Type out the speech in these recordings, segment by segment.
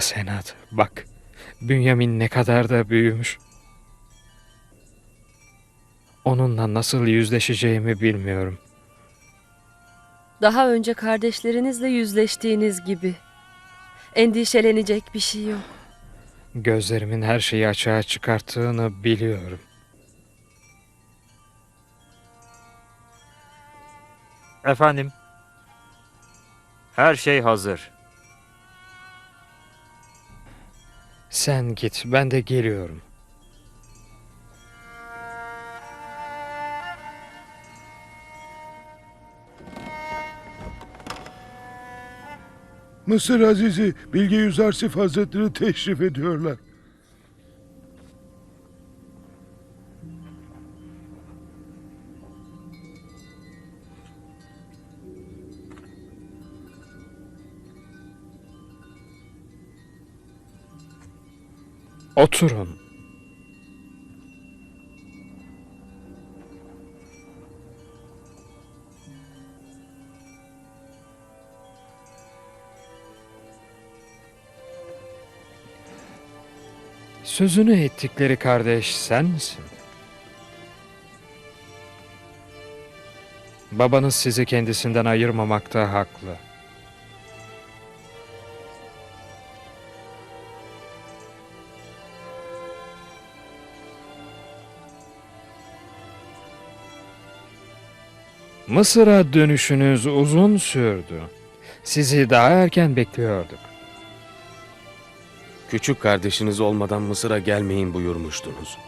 Asenat bak. Bünyamin ne kadar da büyümüş. Onunla nasıl yüzleşeceğimi bilmiyorum. Daha önce kardeşlerinizle yüzleştiğiniz gibi. Endişelenecek bir şey yok. Gözlerimin her şeyi açığa çıkarttığını biliyorum. Efendim? Her şey hazır. Sen git, ben de geliyorum. Mısır Azizi Bilge Yüzarsif Hazretleri teşrif ediyorlar. Oturun. Sözünü ettikleri kardeş sen misin? Babanız sizi kendisinden ayırmamakta haklı. Mısır'a dönüşünüz uzun sürdü. Sizi daha erken bekliyorduk. Küçük kardeşiniz olmadan Mısır'a gelmeyin buyurmuştunuz.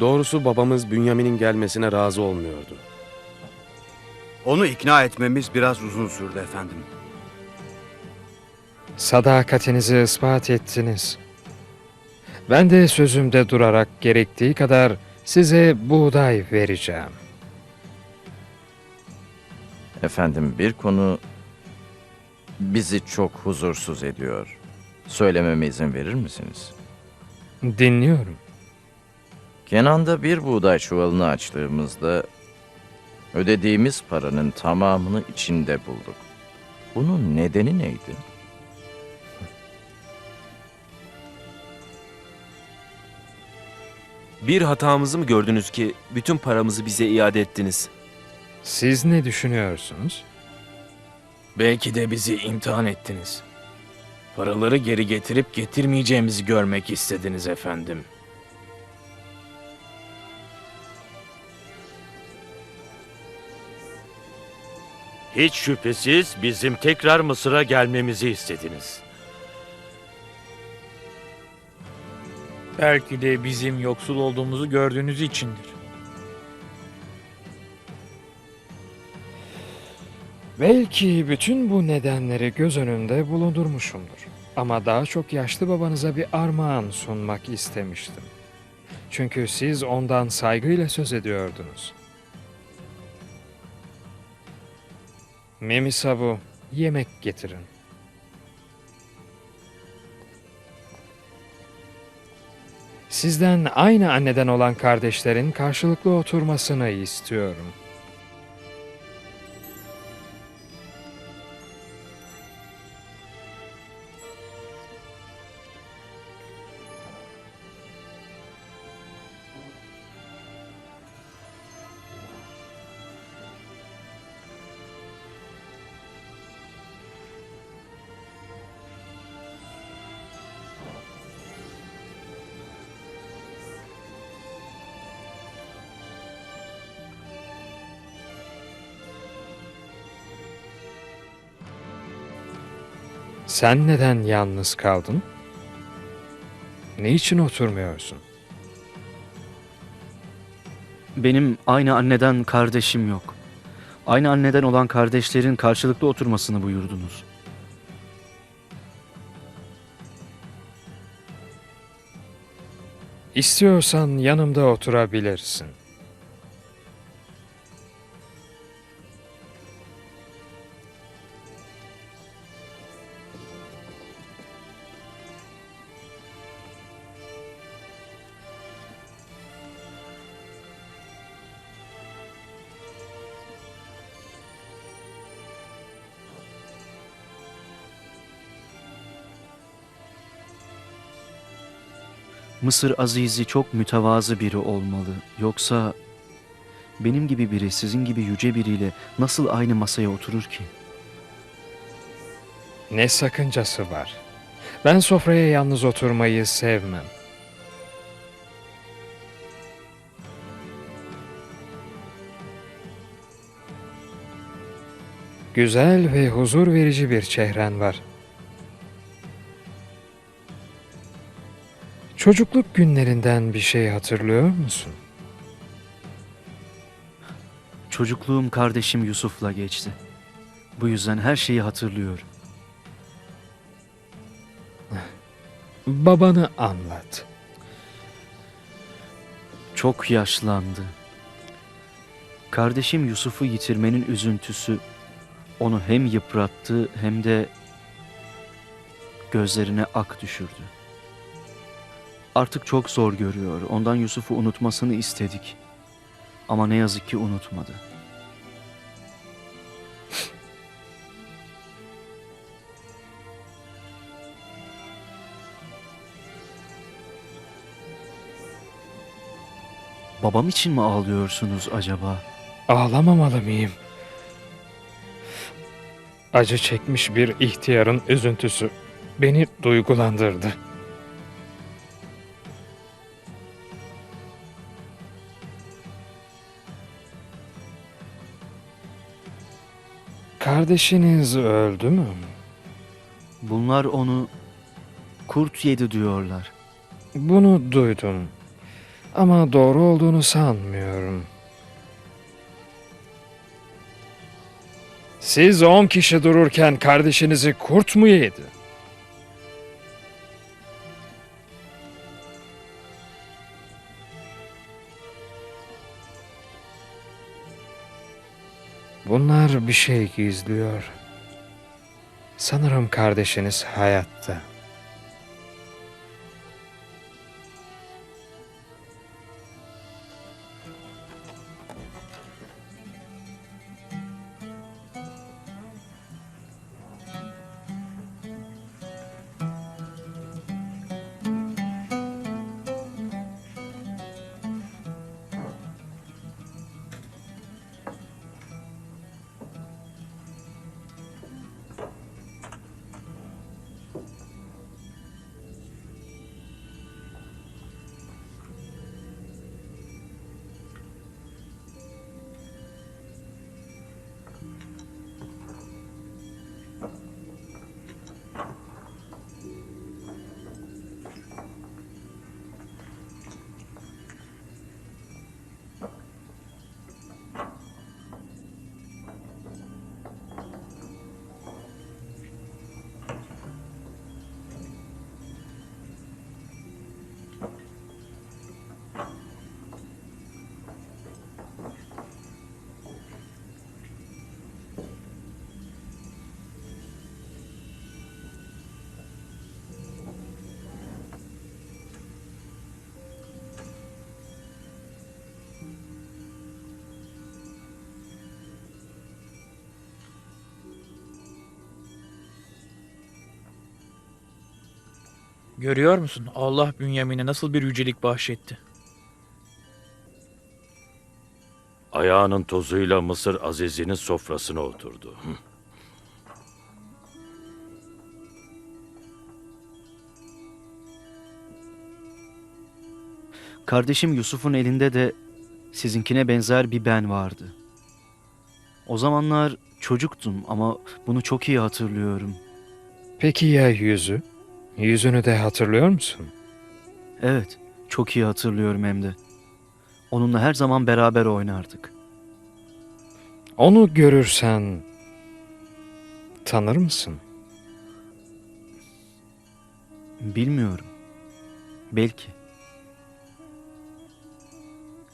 Doğrusu babamız Bünyamin'in gelmesine razı olmuyordu. Onu ikna etmemiz biraz uzun sürdü efendim. Sadakatinizi ispat ettiniz. Ben de sözümde durarak gerektiği kadar size buğday vereceğim. Efendim bir konu bizi çok huzursuz ediyor. Söylememe izin verir misiniz? Dinliyorum. Kenan'da bir buğday çuvalını açtığımızda ödediğimiz paranın tamamını içinde bulduk. Bunun nedeni neydi? Bir hatamızı mı gördünüz ki bütün paramızı bize iade ettiniz? Siz ne düşünüyorsunuz? Belki de bizi imtihan ettiniz. Paraları geri getirip getirmeyeceğimizi görmek istediniz efendim. Hiç şüphesiz bizim tekrar Mısır'a gelmemizi istediniz. Belki de bizim yoksul olduğumuzu gördüğünüz içindir. Belki bütün bu nedenleri göz önünde bulundurmuşumdur. Ama daha çok yaşlı babanıza bir armağan sunmak istemiştim. Çünkü siz ondan saygıyla söz ediyordunuz. Memi Sabu, yemek getirin. Sizden aynı anneden olan kardeşlerin karşılıklı oturmasını istiyorum. Sen neden yalnız kaldın? Ne için oturmuyorsun? Benim aynı anneden kardeşim yok. Aynı anneden olan kardeşlerin karşılıklı oturmasını buyurdunuz. İstiyorsan yanımda oturabilirsin. Mısır Aziz'i çok mütevazı biri olmalı. Yoksa benim gibi biri sizin gibi yüce biriyle nasıl aynı masaya oturur ki? Ne sakıncası var? Ben sofraya yalnız oturmayı sevmem. Güzel ve huzur verici bir çehren var. Çocukluk günlerinden bir şey hatırlıyor musun? Çocukluğum kardeşim Yusuf'la geçti. Bu yüzden her şeyi hatırlıyorum. Babanı anlat. Çok yaşlandı. Kardeşim Yusuf'u yitirmenin üzüntüsü onu hem yıprattı hem de gözlerine ak düşürdü. Artık çok zor görüyor. Ondan Yusuf'u unutmasını istedik. Ama ne yazık ki unutmadı. Babam için mi ağlıyorsunuz acaba? Ağlamamalı mıyım? Acı çekmiş bir ihtiyarın üzüntüsü beni duygulandırdı. Kardeşiniz öldü mü? Bunlar onu kurt yedi diyorlar. Bunu duydum. Ama doğru olduğunu sanmıyorum. Siz on kişi dururken kardeşinizi kurt mu yedi? Bir şey gizliyor. Sanırım kardeşiniz hayatta. Görüyor musun? Allah Bünyamin'e nasıl bir yücelik bahşetti. Ayağının tozuyla Mısır Aziz'inin sofrasına oturdu. Hı. Kardeşim Yusuf'un elinde de sizinkine benzer bir ben vardı. O zamanlar çocuktum ama bunu çok iyi hatırlıyorum. Peki ya yüzü? Yüzünü de hatırlıyor musun? Evet, çok iyi hatırlıyorum hem de. Onunla her zaman beraber oynardık. Onu görürsen tanır mısın? Bilmiyorum. Belki.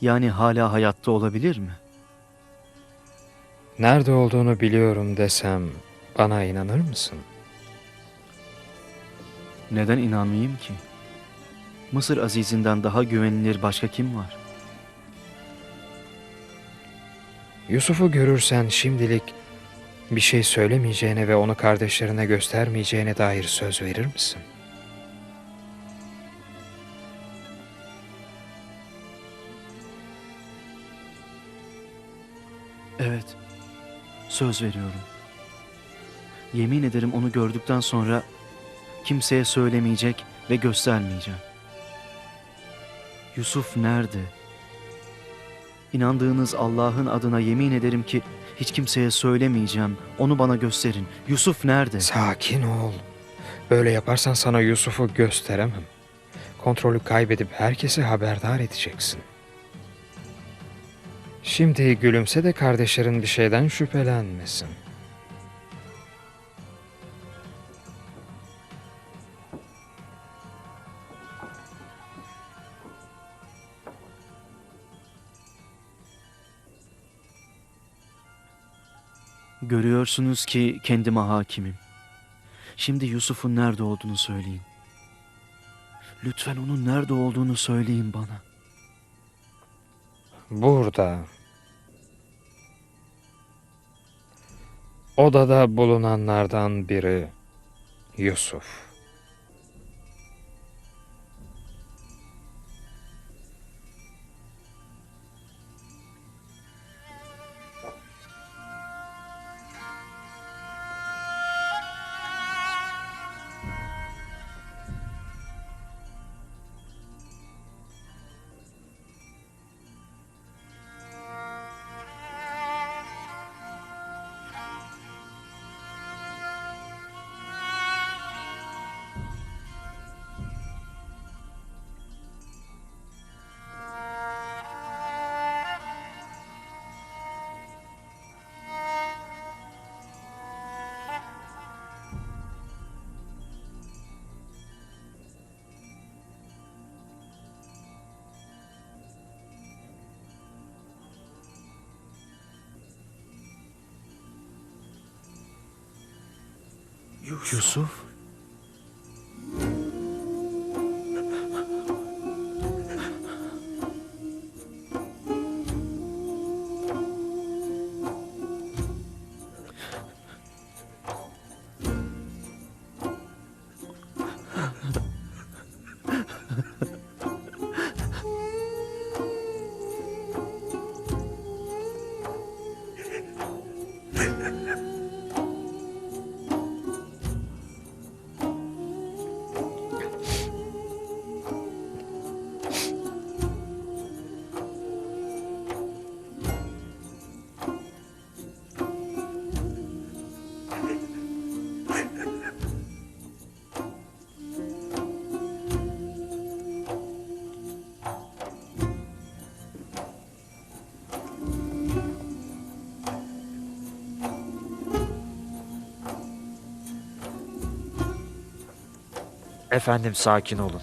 Yani hala hayatta olabilir mi? Nerede olduğunu biliyorum desem bana inanır mısın? Neden inanmayayım ki? Mısır Aziz'inden daha güvenilir başka kim var? Yusuf'u görürsen şimdilik bir şey söylemeyeceğine ve onu kardeşlerine göstermeyeceğine dair söz verir misin? Evet, söz veriyorum. Yemin ederim onu gördükten sonra kimseye söylemeyecek ve göstermeyeceğim. Yusuf nerede? İnandığınız Allah'ın adına yemin ederim ki hiç kimseye söylemeyeceğim. Onu bana gösterin. Yusuf nerede? Sakin ol. Böyle yaparsan sana Yusuf'u gösteremem. Kontrolü kaybedip herkesi haberdar edeceksin. Şimdi gülümse de kardeşlerin bir şeyden şüphelenmesin. Görüyorsunuz ki kendime hakimim. Şimdi Yusuf'un nerede olduğunu söyleyin. Lütfen onun nerede olduğunu söyleyin bana. Burada. Odada bulunanlardan biri Yusuf. Yusuf? Efendim sakin olun.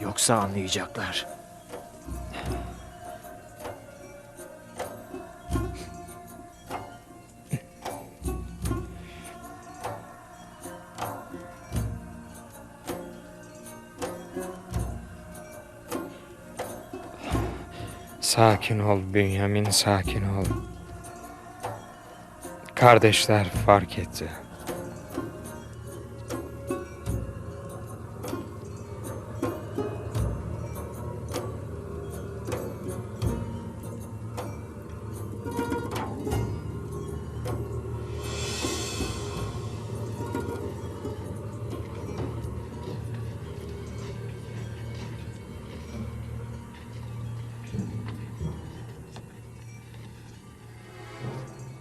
Yoksa anlayacaklar. Sakin ol Bünyamin, sakin ol. Kardeşler fark etti.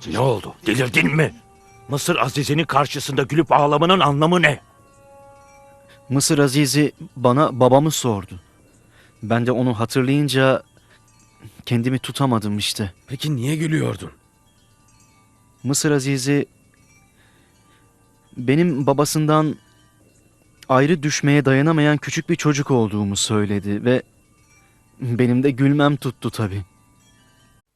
Ne oldu? Delirdin mi? Mısır Azizi'nin karşısında gülüp ağlamanın anlamı ne? Mısır Aziz'i bana babamı sordu. Ben de onu hatırlayınca kendimi tutamadım işte. Peki niye gülüyordun? Mısır Aziz'i benim babasından ayrı düşmeye dayanamayan küçük bir çocuk olduğumu söyledi ve benim de gülmem tuttu tabii.